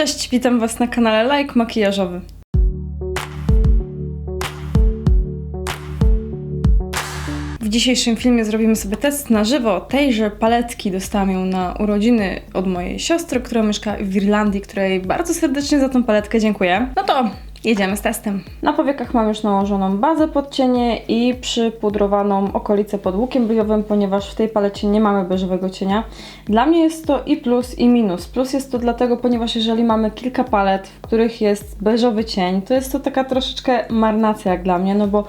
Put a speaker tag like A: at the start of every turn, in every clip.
A: Cześć, witam Was na kanale Like Makijażowy. W dzisiejszym filmie zrobimy sobie test na żywo tejże paletki. Dostałam ją na urodziny od mojej siostry, która mieszka w Irlandii, której bardzo serdecznie za tą paletkę dziękuję. No to jedziemy z testem. Na powiekach mam już nałożoną bazę pod cienie i przypudrowaną okolicę pod łukiem brwiowym, ponieważ w tej palecie nie mamy beżowego cienia. Dla mnie jest to i plus i minus. Plus jest to dlatego, ponieważ jeżeli mamy kilka palet, w których jest beżowy cień, to jest to taka troszeczkę marnacja jak dla mnie, no bo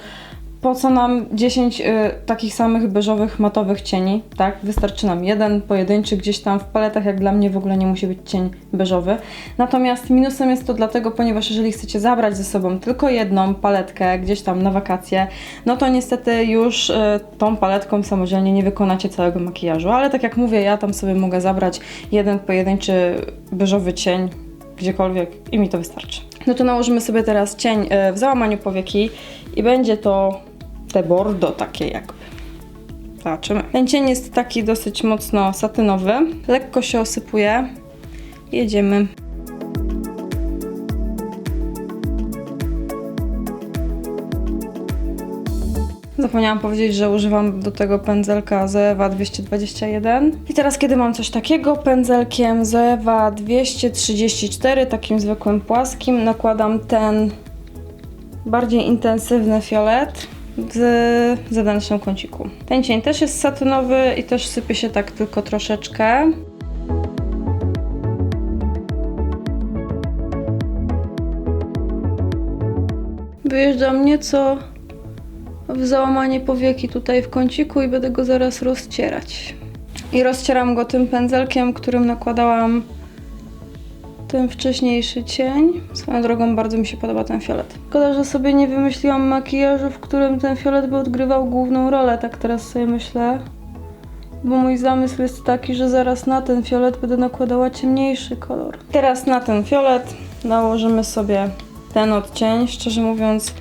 A: po co nam 10 y, takich samych beżowych, matowych cieni, tak? Wystarczy nam jeden pojedynczy gdzieś tam w paletach, jak dla mnie w ogóle nie musi być cień beżowy. Natomiast minusem jest to dlatego, ponieważ jeżeli chcecie zabrać ze sobą tylko jedną paletkę gdzieś tam na wakacje, no to niestety już y, tą paletką samodzielnie nie wykonacie całego makijażu, ale tak jak mówię, ja tam sobie mogę zabrać jeden pojedynczy beżowy cień gdziekolwiek i mi to wystarczy. No to nałożymy sobie teraz cień y, w załamaniu powieki i będzie to te bordo takie jakby. Zobaczymy. Ten cień jest taki dosyć mocno satynowy. Lekko się osypuje. Jedziemy. Zapomniałam powiedzieć, że używam do tego pędzelka Zoewa 221. I teraz, kiedy mam coś takiego, pędzelkiem Zoewa 234, takim zwykłym płaskim, nakładam ten bardziej intensywny fiolet z zewnętrznym kąciku. Ten cień też jest satynowy i też sypie się tak tylko troszeczkę. Wyjeżdżam nieco w załamanie powieki tutaj w kąciku i będę go zaraz rozcierać. I rozcieram go tym pędzelkiem, którym nakładałam ten wcześniejszy cień. Swoją drogą bardzo mi się podoba ten fiolet. Szkoda, że sobie nie wymyśliłam makijażu, w którym ten fiolet by odgrywał główną rolę, tak teraz sobie myślę. Bo mój zamysł jest taki, że zaraz na ten fiolet będę nakładała ciemniejszy kolor. Teraz na ten fiolet nałożymy sobie ten odcień. Szczerze mówiąc,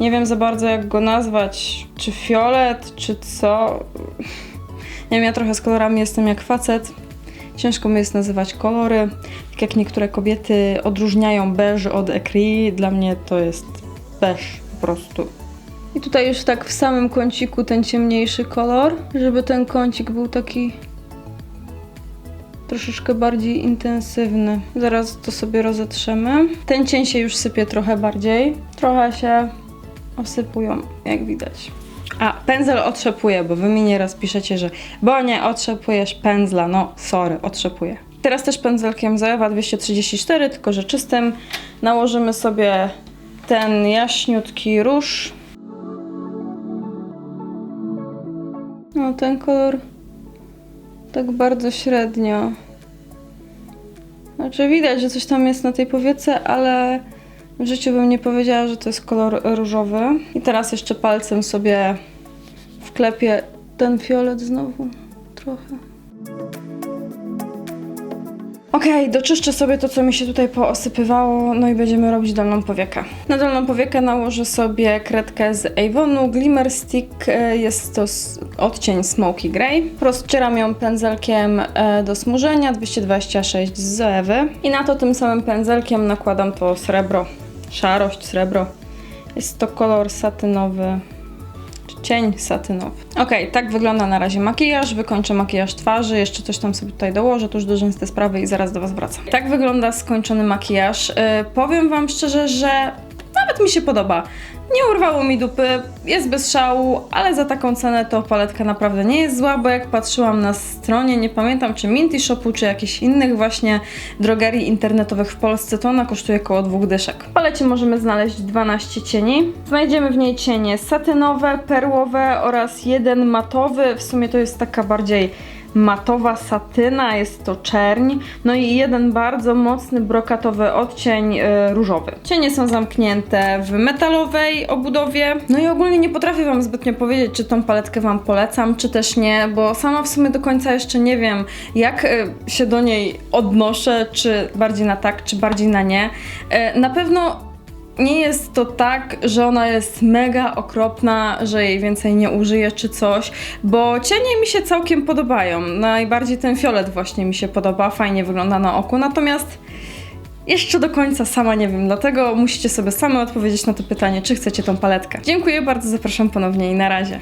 A: nie wiem za bardzo jak go nazwać. Czy fiolet, czy co. Nie wiem, ja trochę z kolorami jestem jak facet. Ciężko mi jest nazywać kolory. Tak jak niektóre kobiety odróżniają beż od ecri, dla mnie to jest beż po prostu. I tutaj już tak w samym kąciku ten ciemniejszy kolor, żeby ten kącik był taki troszeczkę bardziej intensywny. Zaraz to sobie rozetrzemy. Ten cień się już sypie trochę bardziej. Trochę się osypują, jak widać. A, pędzel otrzepuje, bo wy mi nieraz piszecie, że bo nie otrzepujesz pędzla. No, sorry, otrzepuję. Teraz też pędzelkiem Zoewa 234, tylko że czystym, nałożymy sobie ten jaśniutki róż. No, ten kolor tak bardzo średnio. Znaczy widać, że coś tam jest na tej powiece, ale w życiu bym nie powiedziała, że to jest kolor różowy. I teraz jeszcze palcem sobie wklepię ten fiolet znowu trochę. Okej, doczyszczę sobie to, co mi się tutaj poosypywało, no i będziemy robić dolną powiekę. Na dolną powiekę nałożę sobie kredkę z Avonu Glimmer Stick, e, jest to odcień Smoky Grey. Rozcieram ją pędzelkiem e, do smużenia 226 z Zoewy i na to tym samym pędzelkiem nakładam to srebro, szarość, srebro. Jest to kolor satynowy, czy cień satynowy. Okej, tak wygląda na razie makijaż. Wykończę makijaż twarzy, jeszcze coś tam sobie tutaj dołożę, tuż do rzęsy sprawy i zaraz do Was wracam. Tak wygląda skończony makijaż. Yy, powiem Wam szczerze, że nawet mi się podoba. Nie urwało mi dupy, jest bez szału, ale za taką cenę to paletka naprawdę nie jest zła, bo jak patrzyłam na stronie, nie pamiętam czy Minty Shopu, czy jakichś innych właśnie drogerii internetowych w Polsce, to ona kosztuje około dwóch dyszek. W palecie możemy znaleźć 12 cieni. Znajdziemy w niej cienie satynowe, perłowe oraz jeden matowy. W sumie to jest taka bardziej matowa satyna, jest to czerń, no i jeden bardzo mocny brokatowy odcień y, różowy. Cienie są zamknięte w metalowej obudowie, no i ogólnie nie potrafię Wam zbytnio powiedzieć, czy tą paletkę Wam polecam, czy też nie, bo sama w sumie do końca jeszcze nie wiem, jak y, się do niej odnoszę, czy bardziej na tak, czy bardziej na nie. Y, na pewno nie jest to tak, że ona jest mega okropna, że jej więcej nie użyję czy coś, bo cienie mi się całkiem podobają. Najbardziej ten fiolet właśnie mi się podoba, fajnie wygląda na oku, natomiast Jeszcze do końca sama nie wiem, dlatego musicie sobie same odpowiedzieć na to pytanie, czy chcecie tą paletkę. Dziękuję bardzo, zapraszam ponownie i na razie.